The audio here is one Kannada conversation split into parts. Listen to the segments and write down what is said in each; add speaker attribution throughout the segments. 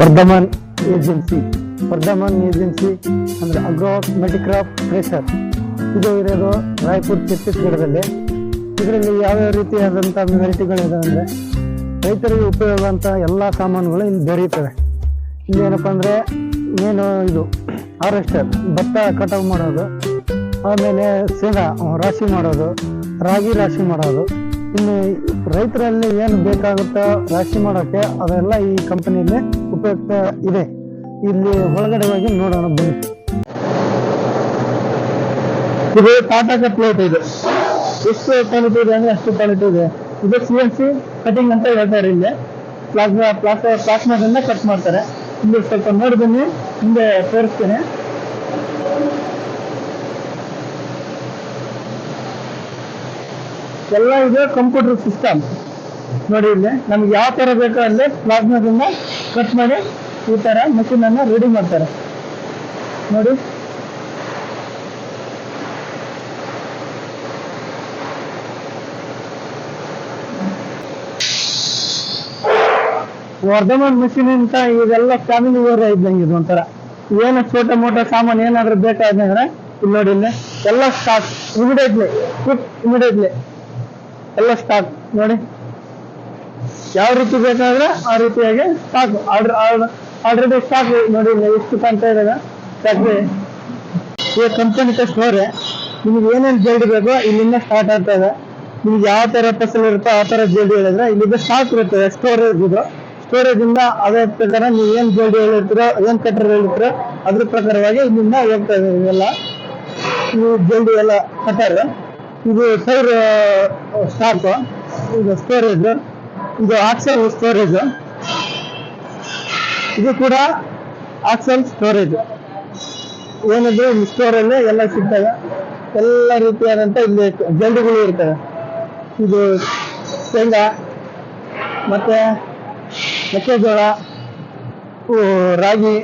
Speaker 1: ವರ್ಧಮಾನ್ ಏಜೆನ್ಸಿ. ವರ್ಧಮಾನ್ ಏಜೆನ್ಸಿ ಅಂದರೆ ಅಗ್ರೋ ಮೆಡಿಕ್ರಾಫ್ ಪ್ರೆಷರ್ ಇದು ಇರೋದು ರಾಯಪುರ್ ಛತ್ತೀಸ್ಗಢದಲ್ಲಿ. ಇದರಲ್ಲಿ ಯಾವ್ಯಾವ ರೀತಿಯಾದಂಥ ವೆರೈಟಿಗಳಿದಾವೆ ಅಂದರೆ ರೈತರಿಗೆ ಉಪಯೋಗ ಅಂತ ಎಲ್ಲ ಸಾಮಾನುಗಳು ಇಲ್ಲಿ ದೊರೆಯುತ್ತವೆ. ಇಲ್ಲಿ ಏನಪ್ಪ ಅಂದರೆ ಏನು ಇದು ಹಾರ್ವೆಸ್ಟರ್ ಭತ್ತ ಕಟಾವು ಮಾಡೋದು, ಆಮೇಲೆ ಶೇಂಗಾ ರಾಶಿ ಮಾಡೋದು, ರಾಗಿ ರಾಶಿ ಮಾಡೋದು. ಇನ್ನು ರೈತರಲ್ಲಿ ಏನು ಬೇಕಾಗುತ್ತೋ ರಾಶಿ ಮಾಡೋಕ್ಕೆ ಅದೆಲ್ಲ ಈ ಕಂಪನಿಯಲ್ಲಿ ಉಪಯುಕ್ತ ಇದೆ. ಇಲ್ಲಿ ಒಳಗಡೆ ಹೋಗಿ ನೋಡೋಣ, ಬನ್ನಿ. ಇದು ಟಾಟಾ ಪ್ಲೇಟ್ ಇದು. ಎಷ್ಟು ಕ್ವಾಲಿಟಿ ಇದೆ ಅಂದ್ರೆ ಅಷ್ಟು ಕ್ವಾಲಿಟಿ ಇದೆ. ಇದು ಸಿ ಎನ್ ಸಿ ಕಟಿಂಗ್ ಅಂತ ಹೇಳ್ತಾರೆ ಇಲ್ಲಿ. ಪ್ಲಾಸ್ಮಾ ಪ್ಲಾಸ್ಮಾ ಪ್ಲಾಸ್ಮಾದಿಂದ ಕಟ್ ಮಾಡ್ತಾರೆ. ಇಲ್ಲಿ ಸ್ವಲ್ಪ ನೋಡಿ ಬನ್ನಿ, ಹಿಂದೆ ತೋರಿಸ್ತೇನೆ. ಎಲ್ಲ ಇದೆ ಕಂಪ್ಯೂಟರ್ ಸಿಸ್ಟಮ್ ನೋಡಿ ಇಲ್ಲಿ, ನಮ್ಗೆ ಯಾವ ತರ ಬೇಕೋ ಅಲ್ಲಿ ಪ್ಲಾಸ್ಮಾದಿಂದ ಕಟ್ ಮಾಡಿ ಈ ತರ ಮಷಿನ್ ಅನ್ನ ರೆಡಿ ಮಾಡ್ತಾರೆ. ನೋಡಿ. ವರ್ಧಮಾನ್ ಮಿಷಿನ್ ಅಂತ ಇದೆಲ್ಲ ಫ್ಯಾಮಿಲಿ ಓರ್ ಇದ್ದಂಗೆ ಇದು ಒಂಥರ. ಏನು ಛೋಟ ಮೋಟ ಸಾಮಾನು ಏನಾದ್ರೂ ಬೇಕಾದ್ರೆ ಇಲ್ಲಿ ನೋಡಿ ಇಲ್ಲಿ, ಎಲ್ಲ ಸ್ಟಾಕ್ ಇಮಿಡಿಯೇಟ್ಲಿ ಕ್ವಿಕ್ ಇಮಿಡಿಯೇಟ್ಲಿ ಎಲ್ಲ ಸ್ಟಾಕ್ ನೋಡಿ. ಯಾವ ರೀತಿ ಬೇಕಾದ್ರೆ ಆ ರೀತಿಯಾಗಿ ಸ್ಟಾಕ್ ಆರ್ಡರ್ ಆಲ್ರೆಡಿ ಸ್ಟಾಕ್ ನೋಡಿ ಎಷ್ಟು ಕಾಣ್ತಾ ಇದಾಗ ಫ್ಯಾಕ್ಟ್ರಿ ಈ ಕಂಪನಿ ಸ್ಟೋರ್ ನಿಮ್ಗೆ ಏನೇನು ಜಲ್ಡಿ ಬೇಕೋ ಇಲ್ಲಿಂದ ಸ್ಟಾರ್ಟ್ ಆಗ್ತಾ ಇದೆ ನಿಮ್ಗೆ ಯಾವ ತರ ಫಸಲ್ ಇರುತ್ತೋ ಆ ತರ ಜಲ್ಡಿ ಹೇಳಿದ್ರೆ ಇಲ್ಲಿಂದ ಸ್ಟಾಕ್ ಇರುತ್ತೆ ಸ್ಟೋರೇಜ್ ಇದು. ಸ್ಟೋರೇಜ್ ಇಂದ ಅದೇ ಪ್ರಕಾರ ನೀವು ಏನ್ ಜಲ್ಡಿ ಹೇಳಿರ್ತೀರೋ, ಏನ್ ಕಟ್ಟರ್ ಹೇಳಿರ್ತೀರೋ, ಅದ್ರ ಪ್ರಕಾರವಾಗಿ ಇಲ್ಲಿಂದ ಹೋಗ್ತಾ ಇದೆ ಇವೆಲ್ಲ. ನೀವು ಜಲ್ದಿ ಎಲ್ಲ ಕಟ್ಟರ್ ಇದು ಸೈರ್ ಸ್ಟಾಕ್ ಇದು ಸ್ಟೋರೇಜ್ ಇದು ಆಕ್ಸೆಲ್ ಸ್ಟೋರೇಜ್ ಇದು ಕೂಡ ಆಕ್ಸೆಲ್ ಸ್ಟೋರೇಜ್ ಏನಿದ್ರು ಸ್ಟೋರಲ್ಲಿ ಎಲ್ಲ ಸಿಗ್ತವೆ. ಎಲ್ಲ ರೀತಿಯಾದಂಥ ಇಲ್ಲಿ ಜಲ್ದಿಗಳು ಇರ್ತವೆ. ಇದು ಶೇಂಗಾ, ಮತ್ತೆ ಮೆಕ್ಕೆಜೋಳ ರಾಗಿ,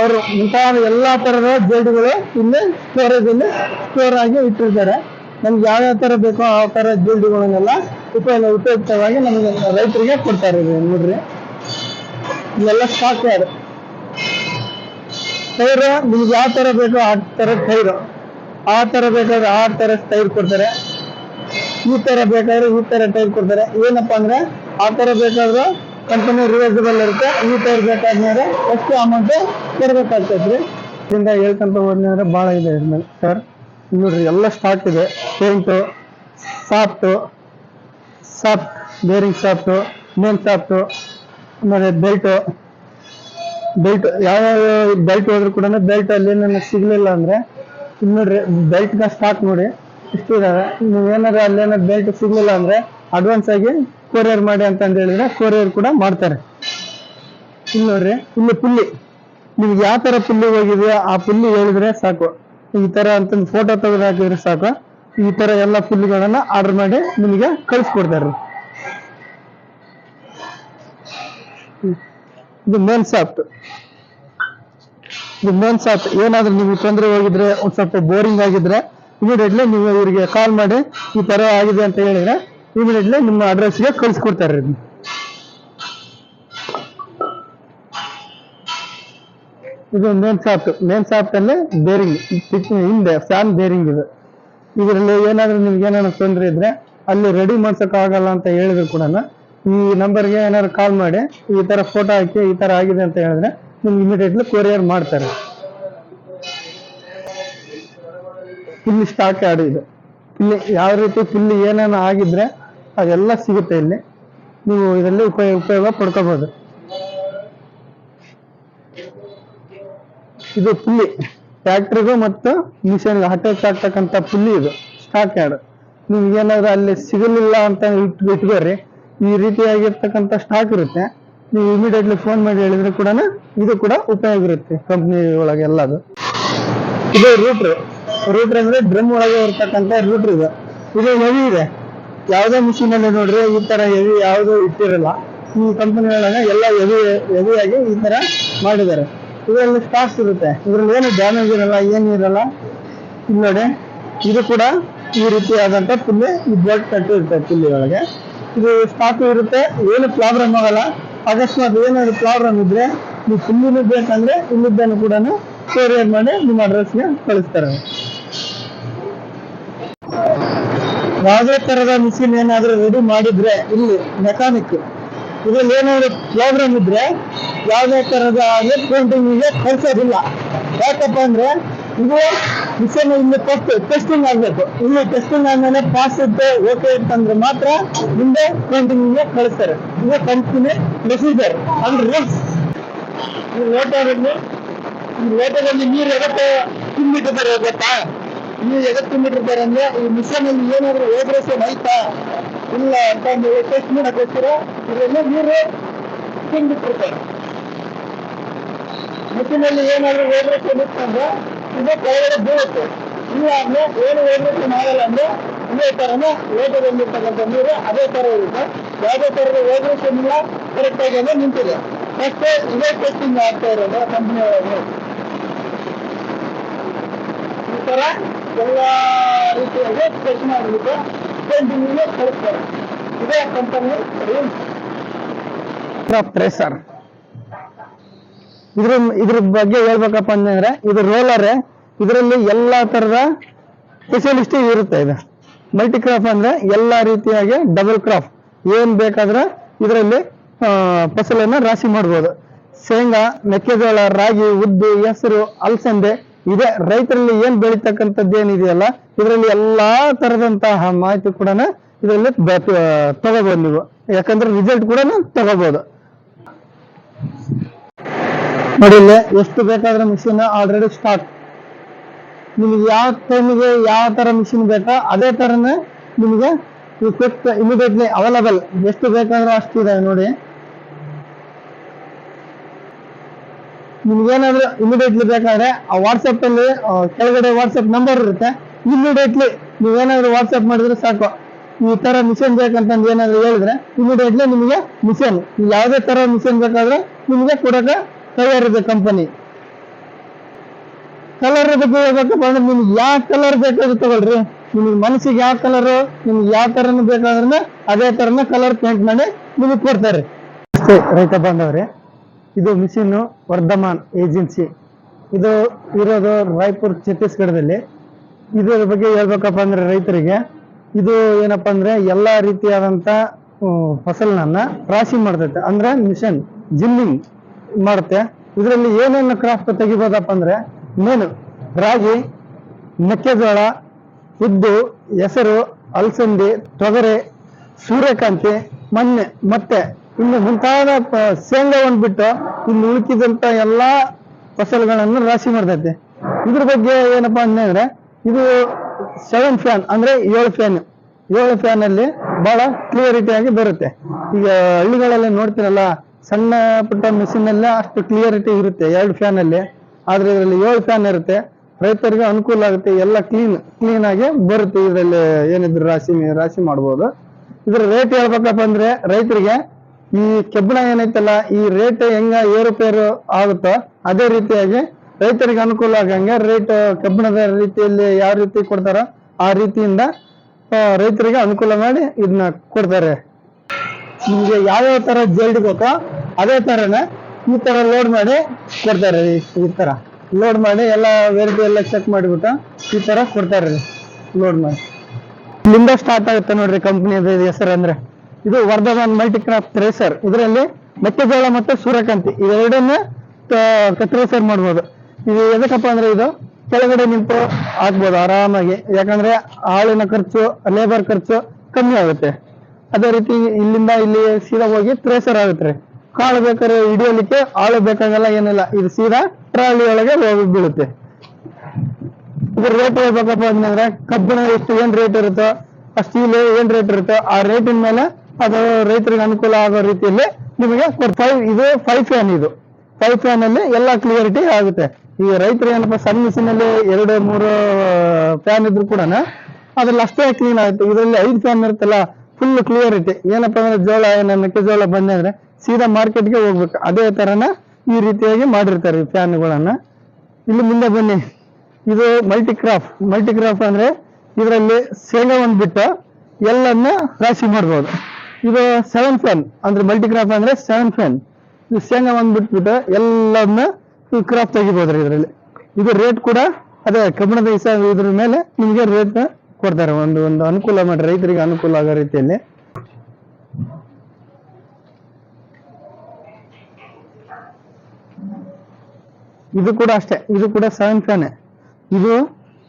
Speaker 1: ಅವರು ಮುಂತಾದ ಎಲ್ಲ ಥರದ ಜಲ್ದಿಗಳು ಇಲ್ಲಿ ಸ್ಟೋರೇಜ್ ಇಲ್ಲಿ ಸ್ಟೋರ್ ಆಗಿ ಇಟ್ಟಿರ್ತಾರೆ. ನಮ್ಗೆ ಯಾವ್ಯಾವ ತರ ಬೇಕೋ ಆ ತರ ಜಲ್ದಿಗಳನ್ನೆಲ್ಲ ಉಪಯೋಗ ಉಪಯುಕ್ತವಾಗಿ ನಮಗೆ ರೈತರಿಗೆ ಕೊಡ್ತಾರೆ ನೋಡ್ರಿ. ಇವೆಲ್ಲ ಸ್ಟಾಕ್ ಯಾರು ಟೈರ್ ನಿಮ್ಗೆ ಯಾವ ತರ ಬೇಕೋ ಆ ಥರ ಟೈರ್ ಆ ತರ ಬೇಕಾದ್ರೆ ಆ ತರ ಟೈರ್ ಕೊಡ್ತಾರೆ. ಈ ತರ ಬೇಕಾದ್ರೆ ಈ ತರ ಟೈರ್ ಕೊಡ್ತಾರೆ. ಏನಪ್ಪ ಅಂದ್ರೆ ಆ ತರ ಬೇಕಾದ್ರೆ ಕಂಪನಿ ರಿವೈಸಬಲ್ ಇರುತ್ತೆ. ಈ ಟೈರ್ ಬೇಕಾದ್ಮೇಲೆ ಎಷ್ಟು ಅಮೌಂಟ್ ಕೊಡ್ಬೇಕಾಗ್ತೈತ್ರಿ. ಇದರಿಂದ ಹೇಳ್ಕೊಂತ ಅಂದ್ರೆ ಭಾಳ ಇದೆ ಸರ್, ನೋಡ್ರಿ, ಎಲ್ಲ ಸ್ಟಾಕ್ ಇದೆ. Paint, shaft, shaft, bearing shaft, main shaft, ಆಮೇಲೆ ಬೆಲ್ಟು. ಬೆಲ್ಟ್, ಯಾವ್ಯಾವ ಬೆಲ್ಟ್ ಹೋದ್ರು ಕೂಡ ಬೆಲ್ಟ್ ಅಲ್ಲಿ ನನಗೆ ಸಿಗ್ಲಿಲ್ಲ ಅಂದ್ರೆ ನೋಡ್ರಿ, ಬೆಲ್ಟ್ನ ಸ್ಟಾಕ್ ನೋಡಿ, ಇಷ್ಟು ಇದಾವೆ. ನೀವು ಏನಾದ್ರು ಬೆಲ್ಟ್ ಸಿಗ್ಲಿಲ್ಲ ಅಂದ್ರೆ ಅಡ್ವಾನ್ಸ್ ಆಗಿ ಕೊರಿಯರ್ ಮಾಡಿ ಅಂತ ಹೇಳಿದ್ರೆ ಕೊರಿಯರ್ ಕೂಡ ಮಾಡ್ತಾರೆ. ಇಲ್ಲಿ ನೋಡ್ರಿ, ಇಲ್ಲಿ ಪುಲ್ಲಿ. ನಿಮ್ಗೆ ಯಾವ ತರ ಪುಲ್ಲಿ ಹೋಗಿದೆಯೋ ಆ ಪುಲ್ಲಿ ಹೇಳಿದ್ರೆ ಸಾಕು. ಈ ತರ ಅಂತ ಫೋಟೋ ತೆಗೆದು ಹಾಕಿದ್ರೆ ಸಾಕು. ಈ ತರ ಎಲ್ಲ ಫುಲ್ಗಳನ್ನ ಆರ್ಡರ್ ಮಾಡಿ ನಿಮಗೆ ಕಳಿಸ್ಕೊಡ್ತಾರೆ. ಇದು ಮೇನ್ ಸಾಫ್ಟ್ ಇದು ಮೇನ್ ಸಾಫ್ಟ್ ಏನಾದ್ರೂ ನಿಮಗೆ ತೊಂದರೆ ಹೋಗಿದ್ರೆ, ಒಂದ್ ಸ್ವಲ್ಪ ಬೋರಿಂಗ್ ಆಗಿದ್ರೆ ಇಮಿಡಿಯೇಟ್ಲಿ ನೀವು ಇವರಿಗೆ ಕಾಲ್ ಮಾಡಿ, ಈ ತರ ಆಗಿದೆ ಅಂತ ಹೇಳಿದ್ರೆ ಇಮಿಡಿಯೇಟ್ಲಿ ನಿಮ್ಮ ಅಡ್ರೆಸ್ಗೆ ಕಳಿಸ್ಕೊಡ್ತಾರೆ. ಇದು ಮೇನ್ ಸಾಫ್ಟ್ ಮೇನ್ ಸಾಫ್ಟ್ ಅಲ್ಲಿ ಬೇರಿಂಗ್ ಹಿಂದೆ ಫ್ಯಾನ್ ಬೇರಿಂಗ್ ಇದು. ಇದರಲ್ಲಿ ಏನಾದರೂ ನಿಮ್ಗೆ ಏನಾದ್ರು ತೊಂದರೆ ಇದ್ರೆ ಅಲ್ಲಿ ರೆಡಿ ಮಾಡ್ಸೋಕ್ಕಾಗಲ್ಲ ಅಂತ ಹೇಳಿದ್ರು ಕೂಡ ಈ ನಂಬರ್ಗೆ ಏನಾದ್ರು ಕಾಲ್ ಮಾಡಿ, ಈ ತರ ಫೋಟೋ ಹಾಕಿ, ಈ ತರ ಆಗಿದೆ ಅಂತ ಹೇಳಿದ್ರೆ ನಿಮ್ಗೆ ಇಮಿಡಿಯೇಟ್ಲಿ ಕೊರಿಯರ್ ಮಾಡ್ತಾರೆ. ಇಲ್ಲಿ ಸ್ಟಾಕ್ ಆಡು ಇದೆ? ಇಲ್ಲಿ ಯಾವ ರೀತಿ ಇಲ್ಲಿ ಏನೇನು ಆಗಿದ್ರೆ ಅದೆಲ್ಲ ಸಿಗುತ್ತೆ ಇಲ್ಲಿ. ನೀವು ಇದರಲ್ಲಿ ಉಪಯೋಗ ಉಪಯೋಗ ಪಡ್ಕೋಬಹುದು ಇದು ಪುಲ್ಲಿ ಫ್ಯಾಕ್ಟ್ರಿಗೂ ಮತ್ತು ಮಿಷನ್ಗೆ ಅಟ್ಯಾಚ್ ಆಗ್ತಕ್ಕಂಥ ಪುಲ್ಲಿ ಇದು. ಸ್ಟಾಕ್ ಯಾರ್ಡ್ ನಿಮ್ಗೆ ಏನಾದ್ರು ಅಲ್ಲಿ ಸಿಗಲಿಲ್ಲ ಅಂತ ಇಟ್ ಇಟ್ಕೋರಿ ಈ ರೀತಿಯಾಗಿರ್ತಕ್ಕಂಥ ಸ್ಟಾಕ್ ಇರುತ್ತೆ. ನೀವು ಇಮಿಡಿಯೇಟ್ಲಿ ಫೋನ್ ಮಾಡಿ ಹೇಳಿದ್ರೆ ಕೂಡ ಇದು ಕೂಡ ಉಪಯೋಗ ಇರುತ್ತೆ ಕಂಪ್ನಿ ಒಳಗೆ ಎಲ್ಲದು. ಇದು ರೂಟ್ರ್ ರೂಟ್ರ್ ಅಂದ್ರೆ ಡ್ರಮ್ ಒಳಗೆ ಇರ್ತಕ್ಕಂಥ ರೂಟ್ರ್ ಇದು. ಇದು ಹೆವಿ ಇದೆ. ಯಾವುದೇ ಮಿಷಿನ್ ಅಲ್ಲಿ ನೋಡ್ರಿ ಈ ತರ ಹೆವಿ ಯಾವುದು ಇಟ್ಟಿರಲ್ಲ. ಈ ಕಂಪನಿ ಒಳಗೆ ಎಲ್ಲ ಹೆವಿ ಹೆವಿಯಾಗಿ ಈ ತರ ಮಾಡಿದ್ದಾರೆ. ಇದರಲ್ಲಿ ಸ್ಟಾಕ್ಸ್ ಇರುತ್ತೆ. ಇದ್ರಲ್ಲಿ ಏನು ಡ್ಯಾಮೇಜ್ ಇರಲ್ಲ, ಏನು ಇರಲ್ಲ. ಇಲ್ಲಿ ನೋಡಿ. ಇದು ಕೂಡ ಈ ರೀತಿಯಾದಂಥ ಪುಲ್ಲಿ, ಈ ಬೋಲ್ಟ್ ಕಟ್ಟು ಇರುತ್ತೆ ಪುಲ್ಲಿ ಒಳಗೆ. ಇದು ಸ್ಟಾಕ್ ಇರುತ್ತೆ. ಏನು ಪ್ರಾಬ್ಲಮ್ ಆಗಲ್ಲ. ಅಕಸ್ಮಾತ್ ಏನಾದ್ರು ಪ್ರಾಬ್ಲಮ್ ಇದ್ರೆ ನೀವು ಇಲ್ಲಿನೂ ಬೇಕಂದ್ರೆ ಇಲ್ಲಿದ್ದನ್ನು ಕೂಡ ಕೊರಿಯರ್ ಮಾಡಿ ನಿಮ್ಮ ಅಡ್ರೆಸ್ಗೆ ಕಳಿಸ್ತಾರೆ. ಯಾವುದೇ ತರದ ಮಿಷಿನ್ ಏನಾದ್ರೂ ರೆಡಿ ಮಾಡಿದ್ರೆ ಇಲ್ಲಿ ಮೆಕ್ಯಾನಿಕ್ ಇದ್ರಲ್ಲಿ ಏನಾದ್ರು ಪ್ರೋಗ್ರಾಮ್ ಇದ್ರೆ ಯಾವುದೇ ತರದ ಇಲ್ಲ ಕಳ್ಸೋದಿಲ್ಲ. ಯಾಕಪ್ಪ ಅಂದ್ರೆ ಇದು ಮಿಷನ್ ಇಲ್ಲಿ ಫಸ್ಟ್ ಟೆಸ್ಟಿಂಗ್ ಆಗ್ಬೇಕು. ಇಲ್ಲಿ ಟೆಸ್ಟಿಂಗ್ ಆದ್ಮೇಲೆ ಪಾಸ್ ಇದ್ದೆ ಓಕೆ ಅಂತಂದ್ರೆ ಮಾತ್ರ ಮುಂದೆ ಪೇಂಟಿಂಗಿಗೆ ಕಳಿಸ್ತಾರೆ. ಇದು ಕಂಪನಿ ಪ್ರೊಸೀಜರ್ ಅಂದ್ರೆ ರೂಲ್ಸ್ ಈ ಲೋಟದಲ್ಲಿ ಈ ಲೋಟದಲ್ಲಿ ನೀರು ಎಗತ್ತೆ ತುಂಬಿಟ್ಟಿದ್ದಾರೆ ಗೊತ್ತಾ? ನೀರು ಎಗತ್ತೆ ತುಂಬಿಟ್ಟಿದ್ದಾರೆ ಅಂದ್ರೆ ಈ ಮಿಷನ್ ಅಲ್ಲಿ ಏನಾದ್ರು ವೈಬ್ರೇಷನ್ ಆಯ್ತಾ ಇಲ್ಲ ಅಂತ ನೀವು ಟೆಸ್ಟ್ ಮಾಡಕ್ಕೋಸ್ಕರ ಇದರಲ್ಲಿ ನೀರು ತಿಂದ್ಬಿಟ್ಟಿರ್ತಾರೆ ಮುಟ್ಟಿನಲ್ಲಿ ಏನಾದ್ರೂ ಹೋಗ್ಬೇಕು ಅಂದ್ರೆ ಇದು ಕೆಳಗಡೆ ಬೀಳುತ್ತೆ. ಇಲ್ಲ ಅಂದ್ರೆ ಏನು ಹೋಗ್ಬೇಕು ಮಾಡಲ್ಲ ಅಂದ್ರೆ ಇದೇ ತರನೇ ಲೋಟದಲ್ಲಿರ್ತಕ್ಕಂಥ ನೀರು ಅದೇ ತರ ಇರುತ್ತೆ. ಯಾವುದೇ ತರದ ವೈಬ್ರೇಷನ್ ಇಲ್ಲ ಕರೆಕ್ಟ್ ಆಗಿ ಅಂದ್ರೆ ನಿಂತಿದೆ. ಮತ್ತೆ ಇದೇ ಟೆಸ್ಟಿಂಗ್ ಆಗ್ತಾ ಇರೋದು ಕಂಪನಿ ಒಳಗೆ ಈ ತರ ಎಲ್ಲ ರೀತಿಯಾಗಿ ಟೆಸ್ಟ್ ಮಾಡಿಬಿಟ್ಟು ಪೇಂಟಿಂಗಿಗೆ ಕಳಿಸ್ತಾರೆ ಇದೇ ಕಂಪನಿ ಇದ್ರ ಇದ್ರ ಬಗ್ಗೆ ಹೇಳ್ಬೇಕಪ್ಪ ಅಂತಂದ್ರೆ, ಇದು ರೋಲರ್ ಇದರಲ್ಲಿ ಎಲ್ಲಾ ತರದ ಸ್ಪೆಷಲಿಸ್ಟ್ ಇರುತ್ತೆ ಇದು. ಮಲ್ಟಿ ಕ್ರಾಪ್ ಅಂದ್ರೆ ಎಲ್ಲಾ ರೀತಿಯಾಗಿ ಡಬಲ್ ಕ್ರಾಪ್ ಏನ್ ಬೇಕಾದ್ರೆ ಇದರಲ್ಲಿ ಫಸಲನ್ನ ರಾಶಿ ಮಾಡ್ಬೋದು. ಶೇಂಗಾ, ಮೆಕ್ಕೆಜೋಳ, ರಾಗಿ, ಉದ್ದು, ಹೆಸರು, ಅಲಸಂದೆ ಇದೆ. ರೈತರಲ್ಲಿ ಏನ್ ಬೆಳೀತಕ್ಕಂಥದ್ದು ಏನಿದೆಯಲ್ಲ, ಇದರಲ್ಲಿ ಎಲ್ಲಾ ತರದಂತಹ ಮಾಹಿತಿ ಕೂಡ ಇದರಲ್ಲಿ ತಗೋಬಹುದು ನೀವು. ಯಾಕಂದ್ರೆ ರಿಸಲ್ಟ್ ಕೂಡ ತಗೋಬಹುದು ನೋಡಿ ಎಷ್ಟು ಬೇಕಾದ್ರೆ ಮಿಷಿನ್ ಆಲ್ರೆಡಿ ಸ್ಟಾರ್ಟ್ ನಿಮಗೆ ಯಾವ ಟೈಮಿಗೆ ಯಾವ ತರ ಮಿಷಿನ್ ಬೇಕಾ ಅದೇ ತರನೇ ನಿಮಗೆ ಕ್ವಿಕ್ ಇಮಿಡಿಯೇಟ್ಲಿ ಅವೈಲಬಲ್ ಎಷ್ಟು ಬೇಕಾದ್ರೂ ಅಷ್ಟಿದೆ ನೋಡಿ. ನಿಮ್ಗೇನಾದ್ರೂ ಇಮಿಡಿಯೇಟ್ಲಿ ಬೇಕಾದ್ರೆ ಆ ವಾಟ್ಸಪ್ ಅಲ್ಲಿ ಕೆಳಗಡೆ ವಾಟ್ಸಪ್ ನಂಬರ್ ಇರುತ್ತೆ. ಇಮಿಡಿಯೇಟ್ಲಿ ನೀವೇನಾದ್ರೂ ವಾಟ್ಸಪ್ ಮಾಡಿದ್ರೆ ಸಾಕು. ಈ ತರ ಮಿಷನ್ ಬೇಕಂತಂದು ಏನಾದ್ರು ಹೇಳಿದ್ರೆ ಇಮಿಡಿಯೇಟ್ಲಿ ನಿಮಗೆ ಮಿಷನ್ ಯಾವುದೇ ತರ ಮಿಷನ್ ಬೇಕಾದ್ರೆ ನಿಮಗೆ ಕೊಡಕ್ಕೆ ತಯಾರಿದೆ ಕಂಪನಿ ಕಲರ್ ಬಗ್ಗೆ ಹೇಳ್ಬೇಕಪ್ಪ ಅಂದ್ರೆ ನಿಮ್ಗೆ ಯಾವ ಕಲರ್ ಬೇಕಾದ್ರೂ ತಗೊಳ್ರಿ. ನಿಮ್ಗೆ ಮನಸ್ಸಿಗೆ ಯಾವ ಕಲರ್ ನಿಮ್ಗೆ ಯಾವ ತರನು ಬೇಕಾದ್ರೂ ಅದೇ ತರನ ಕಲರ್ ಪೇಂಟ್ ಮಾಡಿ ನಿಮಗೆ ಕೊಡ್ತಾರೆ. ರೈತ ಬಾಂಧವ್ರೆ. ಇದು ಮಿಷಿನ್ ವರ್ಧಮಾನ್ ಏಜೆನ್ಸಿ. ಇದು ಇರೋದು ರಾಯ್ಪುರ್ ಛತ್ತೀಸ್ಗಢದಲ್ಲಿ. ಇದರ ಬಗ್ಗೆ ಹೇಳ್ಬೇಕಪ್ಪ ಅಂದ್ರೆ ರೈತರಿಗೆ ಇದು ಏನಪ್ಪಾ ಅಂದ್ರೆ ಎಲ್ಲಾ ರೀತಿಯಾದಂತ ಹ್ಮ್, ಫಸಲನ್ನ ರಾಶಿ ಮಾಡ್ತೈತೆ. ಅಂದ್ರೆ ಮಿಷನ್ ಜಿಲ್ಲಿಂಗ್ ಮಾಡುತ್ತೆ. ಇದರಲ್ಲಿ ಏನೇನು ಕ್ರಾಫ್ಟ್ ತೆಗಿಬೋದಪ್ಪ ಅಂದ್ರೆ ಮೇನು ರಾಗಿ ಮೆಕ್ಕೆಜೋಳ ಉದ್ದು ಹೆಸರು ಅಲಸಂದಿ ತೊಗರೆ ಸೂರ್ಯಕಾಂತಿ ಮೊನ್ನೆ ಮತ್ತೆ ಇನ್ನು ಮುಂತಾದ ಶೇಂಗಾವನ್ನು ಬಿಟ್ಟು ಇನ್ನು ಉಳಿಕಿದಂತ ಎಲ್ಲಾ ಫಸಲುಗಳನ್ನು ರಾಶಿ ಮಾಡ್ತೈತೆ. ಇದ್ರ ಬಗ್ಗೆ ಏನಪ್ಪಾ ಅಂದ್ರೆ ಇದು ಸೆವೆನ್ ಫ್ಯಾನ್ ಅಂದ್ರೆ ಏಳು ಫ್ಯಾನ್ ಏಳು ಫ್ಯಾನ್ ಅಲ್ಲಿ ಬಹಳ ಕ್ಲಿಯರಿಟಿ ಆಗಿ ಬರುತ್ತೆ. ಈಗ ಹಳ್ಳಿಗಳಲ್ಲಿ ನೋಡ್ತೀರಲ್ಲ, ಸಣ್ಣ ಪುಟ್ಟ ಮಿಷಿನ್ ಅಲ್ಲೇ ಅಷ್ಟು ಕ್ಲಿಯರಿಟಿ ಇರುತ್ತೆ ಎರಡು ಫ್ಯಾನ್ ಅಲ್ಲಿ. ಆದ್ರೆ ಇದರಲ್ಲಿ ಏಳು ಫ್ಯಾನ್ ಇರುತ್ತೆ. ರೈತರಿಗೆ ಅನುಕೂಲ ಆಗುತ್ತೆ, ಎಲ್ಲ ಕ್ಲೀನ್ ಕ್ಲೀನ್ ಆಗಿ ಬರುತ್ತೆ ಇದರಲ್ಲಿ ಏನಿದ್ರು ರಾಶಿ ರಾಶಿ ಮಾಡ್ಬೋದು. ಇದ್ರ ರೇಟ್ ಹೇಳ್ಬೇಕಪ್ಪ ಅಂದ್ರೆ ರೈತರಿಗೆ ಈ ಕಬ್ಬಿಣ ಏನೈತಲ್ಲ, ಈ ರೇಟ್ ಹೆಂಗ ಏರುಪೇರು ಆಗುತ್ತೋ ಅದೇ ರೀತಿಯಾಗಿ ರೈತರಿಗೆ ಅನುಕೂಲ ಆಗಂಗೆ ರೇಟ್ ಕಬ್ಬಿಣದ ರೀತಿಯಲ್ಲಿ ಯಾವ ರೀತಿ ಕೊಡ್ತಾರೋ ಆ ರೀತಿಯಿಂದ ರೈತರಿಗೆ ಅನುಕೂಲ ಮಾಡಿ ಇದನ್ನ ಕೊಡ್ತಾರೆ. ನಿಮ್ಗೆ ಯಾವ್ಯಾವ ತರ ಜಲ್ಡಿ ಬೇಕೋ ಅದೇ ತರನೇ ಈ ತರ ಲೋಡ್ ಮಾಡಿ ಕೊಡ್ತಾರೆ ಈ- ತರ. ಲೋಡ್ ಮಾಡಿ ಎಲ್ಲ ವೆರೈಟಿ ಎಲ್ಲ ಚೆಕ್ ಮಾಡಿಬಿಟ್ಟು ಈ ತರ ಕೊಡ್ತಾರೆ ಲೋಡ್ ಮಾಡಿ. ಇಲ್ಲಿಂದ ಸ್ಟಾರ್ಟ್ ಆಗುತ್ತೆ ನೋಡ್ರಿ ಕಂಪ್ನಿ ಹೆಸರು ಅಂದ್ರೆ. ಇದು ವರ್ಧಮಾನ್ ಮಲ್ಟಿಕ್ರಾಫ್ಟ್ ಥ್ರೇಸರ್ ಇದರಲ್ಲಿ ಮೆಕ್ಕೆಜೋಳ ಮತ್ತು ಸೂರ್ಯಕಾಂತಿ. ಇವೆರಡನ್ನ ಥ್ರೇಸರ್ ಮಾಡ್ಬೋದು. ಇದು ಎದಕ್ಕಪ್ಪ ಅಂದ್ರೆ ಇದು ಕೆಳಗಡೆ ನಿಂತು ಹಾಕ್ಬೋದು ಆರಾಮಾಗಿ. ಯಾಕಂದ್ರೆ ಆಳಿನ ಖರ್ಚು ಲೇಬರ್ ಖರ್ಚು ಕಮ್ಮಿ ಆಗುತ್ತೆ. ಅದೇ ರೀತಿ ಇಲ್ಲಿಂದ ಇಲ್ಲಿ ಸೀದಾ ಹೋಗಿ ಥ್ರೇಸರ್ ಆಗುತ್ತೆ. ಕಾಳು ಬೇಕಾದ್ರೆ ಹಿಡಿಯಲಿಕ್ಕೆ ಆಳು ಬೇಕಾಗಲ್ಲ, ಏನಿಲ್ಲ. ಇದು ಸೀದಾ ಟ್ರಾಲಿ ಒಳಗೆ ಹೋಗಿ ಬೀಳುತ್ತೆ. ಇದ್ರ ರೇಟ್ ಹೇಳ್ಬೇಕಪ್ಪ ಅಂದ್ರೆ ಕಬ್ಬಿಣ ಎಷ್ಟು, ಏನ್ ರೇಟ್ ಇರುತ್ತೋ ಸ್ಟೀಲ್ ಏನ್ ರೇಟ್ ಇರುತ್ತೋ, ಆ ರೇಟಿನ ಮೇಲೆ ಅದು ರೈತರಿಗೆ ಅನುಕೂಲ ಆಗೋ ರೀತಿಯಲ್ಲಿ ನಿಮಗೆ ಫೈವ್ ಇದು ಫೈವ್ ಫ್ಯಾನ್ ಇದು. ಫೈವ್ ಫ್ಯಾನ್ ಅಲ್ಲಿ ಎಲ್ಲ ಕ್ಲಿಯರಿಟಿ ಆಗುತ್ತೆ. ಈ ರೈತರು ಏನಪ್ಪ, ಸಣ್ಣ ಮಿಷಿನ್ ಅಲ್ಲಿ ಎರಡು, ಮೂರು ಫ್ಯಾನ್ ಇದ್ರು ಕೂಡ ಅದ್ರಲ್ಲಿ ಅಷ್ಟೇ ಕ್ಲೀನ್ ಆಗುತ್ತೆ. ಇದರಲ್ಲಿ ಐದು ಫ್ಯಾನ್ ಇರುತ್ತಲ್ಲ ಫುಲ್ ಕ್ಲಿಯರಿಟಿ ಏನಪ್ಪ ಅಂದ್ರೆ ಜೋಳ, ಏನ ಮೆಕ್ಕೆಜೋಳ ಬಂದೆ ಅಂದ್ರೆ ಸೀದಾ ಮಾರ್ಕೆಟ್ಗೆ ಹೋಗ್ಬೇಕು. ಅದೇ ತರನ ಈ ರೀತಿಯಾಗಿ ಮಾಡಿರ್ತಾರೆ ಈ ಫ್ಯಾನ್ಗಳನ್ನ ಇಲ್ಲಿ ಮುಂದೆ ಬನ್ನಿ. ಇದು ಮಲ್ಟಿ ಕ್ರಾಫ್ ಮಲ್ಟಿ ಕ್ರಾಫ್ ಅಂದ್ರೆ ಇದರಲ್ಲಿ ಶೇಂಗಾವನ್ನು ಬಿಟ್ಟು ಎಲ್ಲನ್ನ ರಾಶಿ ಮಾಡ್ಬೋದು. ಇದು ಸೆವೆನ್ ಫ್ಯಾನ್ ಅಂದ್ರೆ ಮಲ್ಟಿ ಕ್ರಾಪ್ ಅಂದ್ರೆ ಸೆವೆನ್ ಫ್ಯಾನ್ ಇದು ಶೇಂಗಾ ಒಂದ್ ಬಿಟ್ಬಿಟ್ಟು ಎಲ್ಲದನ್ನ ಕ್ರಾಪ್ ತೆಗಿಬೋದ್ರಿ ಇದರಲ್ಲಿ. ಇದು ರೇಟ್ ಕೂಡ ಅದೇ ಕಬ್ಬಿಣದ ಇಸ ಇದ್ರ ಮೇಲೆ ನಿಮ್ಗೆ ರೇಟ್ ಕೊಡ್ತಾರೆ. ಒಂದು ಒಂದು ಅನುಕೂಲ ಮಾಡಿ ರೈತರಿಗೆ ಅನುಕೂಲ ಆಗೋ ರೀತಿಯಲ್ಲಿ. ಇದು ಕೂಡ ಅಷ್ಟೇ. ಇದು ಕೂಡ ಸೆವೆನ್ ಫ್ಯಾನ್ ಇದು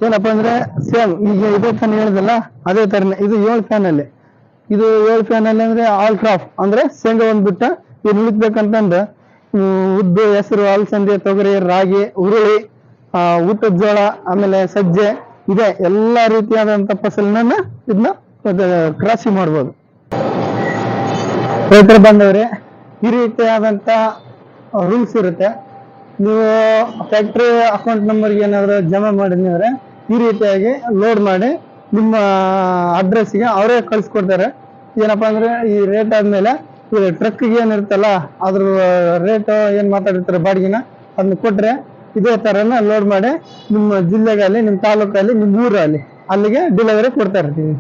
Speaker 1: ಏನಪ್ಪಾ ಅಂದ್ರೆ ಸೇಮ್ ಈಗ ಇದೇ ಫ್ಯಾನ್ ಹೇಳಿದಲ್ಲ, ಅದೇ ತರನೇ. ಇದು ಏಳು ಫ್ಯಾನ್ ಅಲ್ಲಿ. ಇದು ಏಳು ಫ್ಯಾನ್ ಅಲ್ಲಿ ಅಂದ್ರೆ ಆಲ್ ಕ್ರಾಪ್ ಅಂದ್ರೆ ಶೇಂಗಾ ಒಂದ್ ಬಿಟ್ಟ ಹ್ಮ್, ಉದ್ದು ಹೆಸರು ಅಲಸಂದೆ ತೊಗರಿ ರಾಗಿ ಹುರುಳಿ ಊಟದ ಜೋಳ ಆಮೇಲೆ ಸಜ್ಜೆ ಇದೆ ಎಲ್ಲಾ ರೀತಿಯಾದಂತ ಫಸಲನ್ನ ಇದನ್ನ ಕ್ರಾಸಿ ಮಾಡ್ಬೋದು. ರೈತರು ಬಂದವ್ರೆ ಈ ರೀತಿಯಾದಂತ ರೂಲ್ಸ್ ಇರುತ್ತೆ. ನೀವು ಫ್ಯಾಕ್ಟ್ರಿ ಅಕೌಂಟ್ ನಂಬರ್ಗೆ ಏನಾದ್ರು ಜಮಾ ಮಾಡಿದ್ರೆ ಈ ರೀತಿಯಾಗಿ ಲೋಡ್ ಮಾಡಿ ನಿಮ್ಮ ಅಡ್ರೆಸ್ಗೆ ಅವರೇ ಕಳಿಸ್ಕೊಡ್ತಾರೆ. ಏನಪ್ಪ ಅಂದರೆ ಈ ರೇಟ್ ಆದ್ಮೇಲೆ ಈ ಟ್ರಕ್ಗೆ ಏನಿರುತ್ತಲ್ಲ, ಅದ್ರ ರೇಟ್ ಏನು ಮಾತಾಡಿರ್ತಾರೆ ಬಾಡಿಗೆನ, ಅದನ್ನ ಕೊಟ್ಟರೆ ಇದೇ ಥರನ ಲೋಡ್ ಮಾಡಿ ನಿಮ್ಮ ಜಿಲ್ಲೆಗಲ್ಲಿ ನಿಮ್ಮ ತಾಲೂಕಲ್ಲಿ, ನಿಮ್ಮ ಊರಲ್ಲಿ ಅಲ್ಲಿಗೆ ಡೆಲಿವರಿ ಕೊಡ್ತಾ ಇರ್ತೀವಿ.